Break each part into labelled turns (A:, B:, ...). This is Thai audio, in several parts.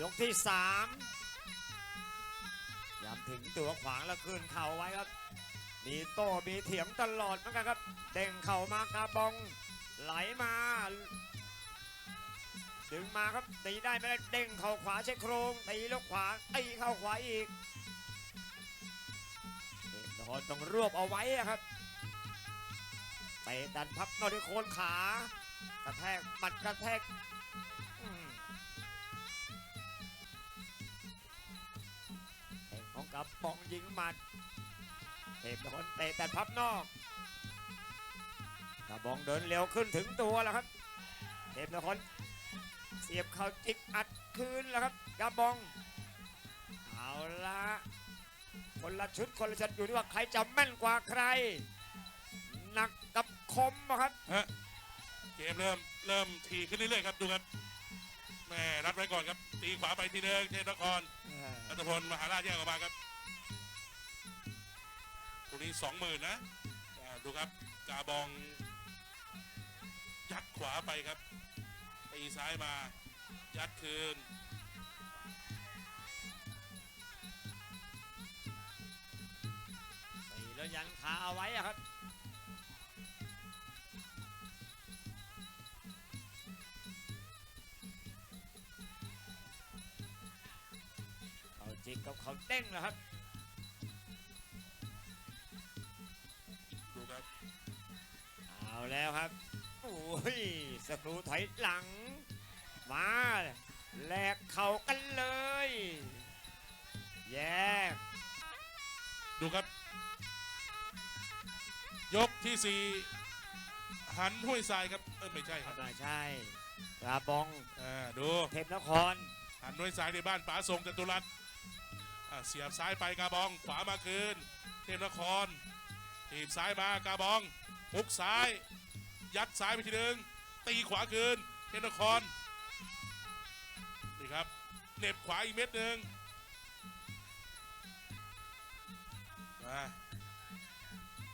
A: ยกที่สามย้ำถึงตัวขวางแล้วคืนเข่าไว้ครับ มีโต้มีเถียงตลอดเหมือนกันครับ เด้งเข่ามากาบองไหลมา ดึงมาครับตีได้ไม่ได้เด้งเข่าขวาใช้โครงตีลูกขวาตีเข่าขวาอีกเดชนครต้องรวบเอาไว้ครับไปดันพับนอด้วยโคนขากระแทกหมัดกระแทก กับปองยิงหมัดเทพนครเตะแต่พับนอกกระบองเดินเร็วขึ้นถึงตัวแล้วครับ เทพนครเสียบเข่าจิกอัดคืนแล้วครับกระบองเอาละคนละชุดคนละชุดอยู่ที่ว่าใครจะแม่นกว่าใครหนักกับคมอะครับ
B: ฮะเกมเริ่มเริ่มทีขึ้นเรื่อยๆครับดูครับ แม่รัดไว้ก่อนครับ ตีขวาไปทีเดิมเทพนครรัตพลมหาราชแยกออกมาครับตรงนี้สองหมื่นนะดูครับกาบอง ยัดขวาไปครับตีซ้ายมา ยัดคืน
A: ตีแล้วยันขาเอาไว้อะครับ เขาจิกกับเขาเด้งนะครับ
B: ดูครับ
A: เอาแล้วครับ โอ้ยสกรูถอยหลัง มาแลกเข่ากันเลย แยก
B: ดูครับ ยกที่สี่หันห้วยทรายครับ เออไม่ใช่ครับ
A: ไม่ใช่กระบอง
B: อ่า ดู
A: เทพนคร
B: หันด้วยซ้ายในบ้านป๋าทรงจตุรัส อะเสียบซ้ายไปกาบอง ขวามาคืน เทพนครทีบซ้ายมากาบองฮุกซ้าย ยัดซ้ายไปทีหนึ่งตีขวาคืน เทพนครนี่ครับเหน็บขวาอีกเม็ดหนึ่งมา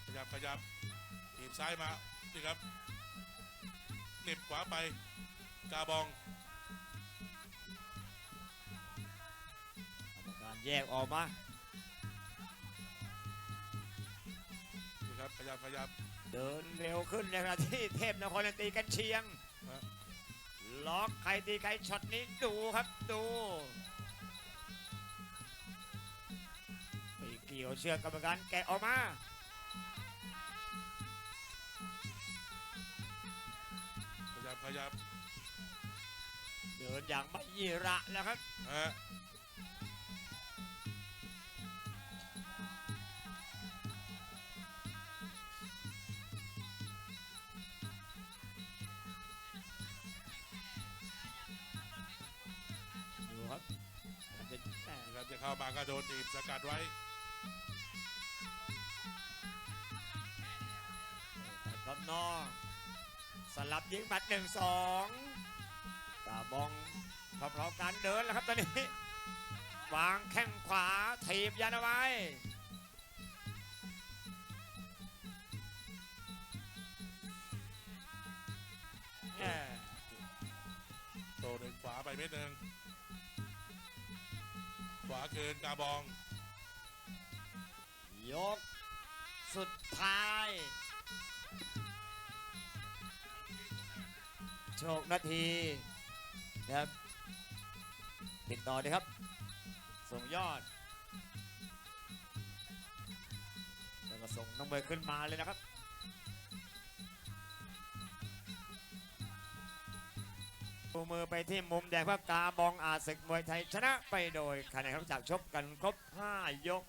B: ขยับขยับทีบซ้ายมานี่ครับเหน็บขวาไปกาบอง
A: แยกออกมา
B: นี่ครับขยับขยับ
A: เดินเร็วขึ้นในขณะที่เทพนครตีกันเชียง
B: ฮะ
A: ล็อกใครตีใครช็อตนี้ดูครับดูไปเกี่ยวเชือกกรรมการแกะออกมา
B: ขยับขยับ
A: เดินอย่างไม่ยีระแล้วครับ
B: เข้ามาก็โดนทีบสกัดไว้
A: แต่รอบนอกสลับยิงหมัดหนึ่งสองตาบองพร้อมๆกันเดินแล้วครับตอนนี้ วางแข้งขวาถีบยันเอาไว้แหม่
B: โดนหนึ่งขวาไปเม็ดหนึ่ง ขวาคืนกาบอง
A: ยก สุดท้าย โชคนาทีนะครับ ติดต่อดีครับ ส่งยอดแล้วก็ส่งน้องเมย์ขึ้นมาเลยนะครับ ดูมือไปที่มุมแดงเพื่อกาบองอาศึกมวยไทยชนะไปโดยคะแนนครับจากชกกันครบ 5 ยก